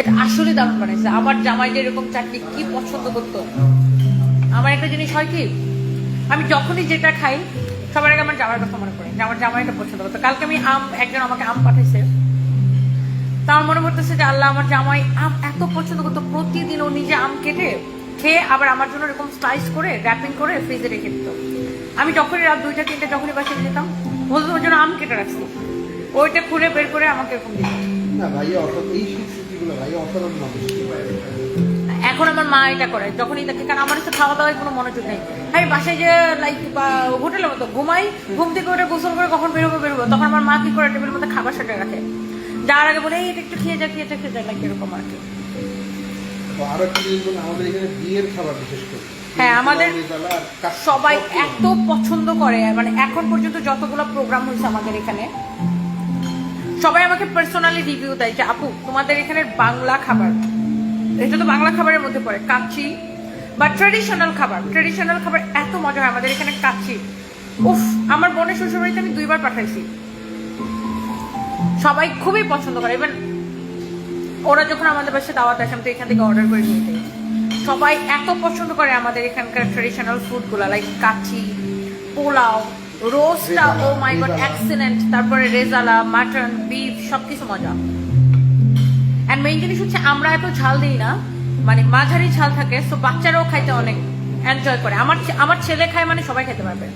এটা আসলে দারুণ বানাইছে। আমার জামাই যে এরকম চাটনি কি পছন্দ করতো। আমার একটা জিনিস হয় কি, আমি যখনই যেটা খাই, সবার আগে আমার জামাইয়ের কথা মনে পড়ে যে আমার জামাইটা পছন্দ করতো। কালকে আমি আম, একজন আমাকে আম পাঠাইছে। তা আমার মনে পড়তেছে যে আল্লাহ, আমার জামাই আম এত পছন্দ করতো। প্রতিদিন ও নিজে আম কেটে খেয়ে আবার আমার জন্য এরকম স্লাইস করে র্যাপিং করে ফ্রিজে রেখে দিত। আমি যখনই রাত দুইটা, তিনটা যখনই বাসায় যেতাম, বলতো ওর জন্য আম কেটে রাখছি। ওইটা খুলে বের করে আমাকে এরকম দিত। না অত এই এখন আমার মা এটা করে যখনই দেখে কারণ আমার তো খাওয়া দাওয়ায় কোনো মনোযোগ নেই। আমি বাসায় যে লাইক হোটেলের মতো ঘুমাই ঘুম থেকে ওটা গোসল করে কখন বেরোবো বেরোবো। তখন আমার মা কি করে টেবিলের মধ্যে খাবার সাথে রাখে। যাওয়ার আগে বলে এটা একটু খেয়ে যা খেয়ে যা খেয়ে যা লাইক এরকম আর কি। আরও একটা জিনিস আমাদের এখানে বিয়ের খাবার বিশেষ করে। হ্যাঁ, আমাদের সবাই এত পছন্দ করে মানে এখন পর্যন্ত যতগুলো প্রোগ্রাম হয়েছে আমাদের এখানে সবাই আমাকে পার্সোনালি রিভিউ দেয় যে, আপু, তোমাদের এখানের বাংলা খাবার। এটা তো বাংলা খাবারের মধ্যে পড়ে, কাচ্চি বা ট্রেডিশনাল খাবার। ট্রেডিশনাল খাবার এত মজা হয়, আমাদের এখানে কাচ্চি। উফ, আমার বোনের শ্বশুরবাড়িতে আমি দুইবার পাঠাইছি। সবাই খুবই পছন্দ করে। ইভেন ওরা যখন আমাদের পাশে দাওয়াত আসে, আমি তো এখান থেকে অর্ডার করে নিয়ে সবাই এত পছন্দ করে আমাদের এখানকার ট্রেডিশনাল ফুডগুলো লাইক কাচি পোলাও। রোস্টটা ও মাই গড। এক্সিলেন্ট তারপরে রেজালা মাটন বিফ সবকিছু মজা। অ্যান্ড মেইন জিনিস হচ্ছে আমরা এত ঝাল দিই না মানে মাঝারি ঝাল থাকে সো বাচ্চারাও খাইতে অনেক এনজয় করে। আমার আমার ছেলে খায় মানে সবাই খেতে পারবে।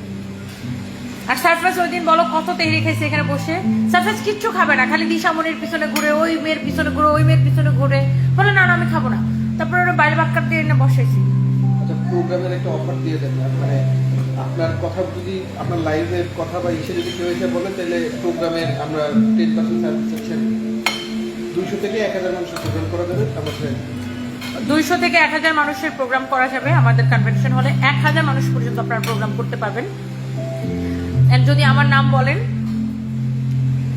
আর সারফ্রাজ ওই দিন বলো কত তেহরি খাইছে এখানে বসে? সারফ্রাজ কিচ্ছু খাবে না, খালি দিশামনির পিছনে ঘুরে, ওই মেয়ের পিছনে ঘুরে, ওই মেয়ের পিছনে ঘুরে। বলে, না না, আমি খাব না। তারপরে ওরা বাইরে বাক্কার দিয়ে এনে বসেছি প্রোগ্রামের একটা অফার দিয়ে দেন। মানে আপনার কথা যদি, আপনার লাইভের কথা বা ইসে যদি কেউ এসে বলে, তাহলে প্রোগ্রামের আমরা টেন পার্সেন্ট সার্ভিস সেকশন দুইশো থেকে এক হাজার মানুষের প্রোগ্রাম করা যাবে। আমাদের দুইশো থেকে এক হাজার মানুষের প্রোগ্রাম করা যাবে আমাদের কনভেনশন হলে এক হাজার মানুষ পর্যন্ত আপনারা প্রোগ্রাম করতে পারবেন। যদি আমার নাম বলেন,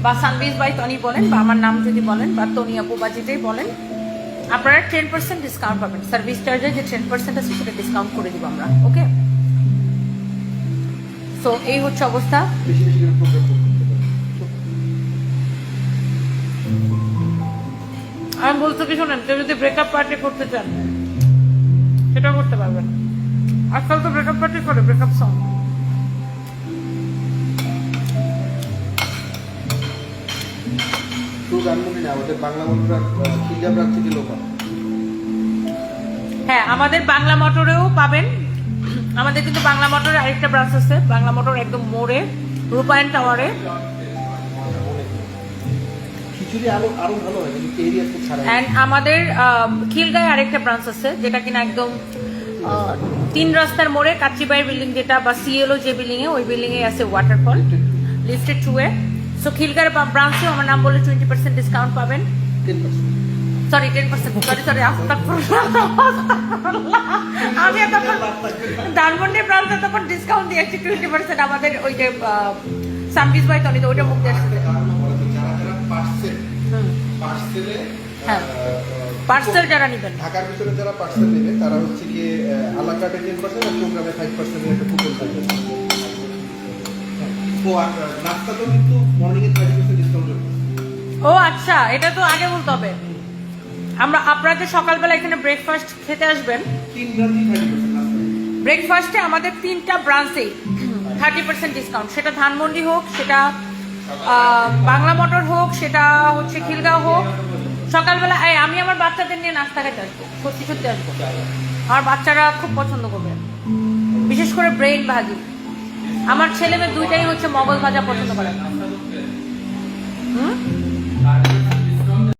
বা সানবিজ বাই তনি বলেন, বা আমার নাম যদি বলেন, বা তনি আপু বা যেটাই বলেন আপনারা টেন পার্সেন্ট ডিসকাউন্ট পাবেন। সার্ভিস চার্জে যে টেন পার্সেন্ট আছে সেটা ডিসকাউন্ট করে দিব আমরা, ওকে? সো এই হচ্ছে অবস্থা। আমি বলতে কি শোনেন, কেউ যদি ব্রেকআপ পার্টি করতে চান, সেটাও করতে পারবেন। আজকাল তো ব্রেকআপ পার্টি করে ব্রেকআপ সং শুধু আমাদের বাংলা বন্ধুরা খিলগা ব্রাঞ্চ থেকে লোক হ্যাঁ আমাদের বাংলা মোটরেও পাবেন। আমাদের কিন্তু বাংলা মোটরের আরেকটা ব্রাঞ্চ আছে। বাংলা মোটর একদম মোড়ে রূপায়ণ টাওয়ারে। আমাদের আরেকটা ব্রাঞ্চ আছে যেটা কিনা একদম তিন রাস্তার মোড়ে কাচ্চিবাই বিল্ডিং যেটা বা সিএলও যে বিল্ডিং এ ওই বিল্ডিং এ আছে ওয়াটারফল লিফটেড টু এ সো খিলগাঁর ব্রাঞ্চেও আমার নাম বলে টোয়েন্টি পার্সেন্ট ডিসকাউন্ট পাবেন। Percent sorry ten percent sorry sorry আমি তখন ধানমন্ডি প্রান্তে তখন ডিসকাউন্ট দিয়েছি টোয়েন্টি পার্সেন্ট আমাদের ওই যে সার্ভিস বাই তনি তো ওইটা মুখ দিয়ে পার্সেলে হ্যাঁ। পার্সেল যারা নেবেন। ঢাকার ভিতরে যারা পার্সেল নেবে তারা হচ্ছে গিয়ে আলা কার্ডে টেন পার্সেন্ট আর প্রোগ্রামে ফাইভ পার্সেন্টের একটা কুপন থাকবে। নাস্তা তো কিন্তু মর্নিং এ থার্টি পার্সেন্ট ডিসকাউন্ট ও আচ্ছা এটা তো আগে বলতে হবে। আমরা আপনারা যে সকালবেলা এখানে ব্রেকফাস্ট খেতে আসবেন। তিন ব্রেকফাস্টে আমাদের তিনটা ব্রাঞ্চেই থার্টি পার্সেন্ট ডিসকাউন্ট সেটা ধানমন্ডি হোক সেটা বাংলা মোটর হোক সেটা হচ্ছে খিলগাঁও হোক। সকালবেলা এই, আমি আমার বাচ্চাদের নিয়ে নাস্তা খেতে আসব সত্যি সত্যি আসব। আমার বাচ্চারা খুব পছন্দ করবে। বিশেষ করে ব্রেন ভাজি। আমার ছেলে মেয়ে দুইটাই হচ্ছে মগজ ভাজা পছন্দ করে। হুম?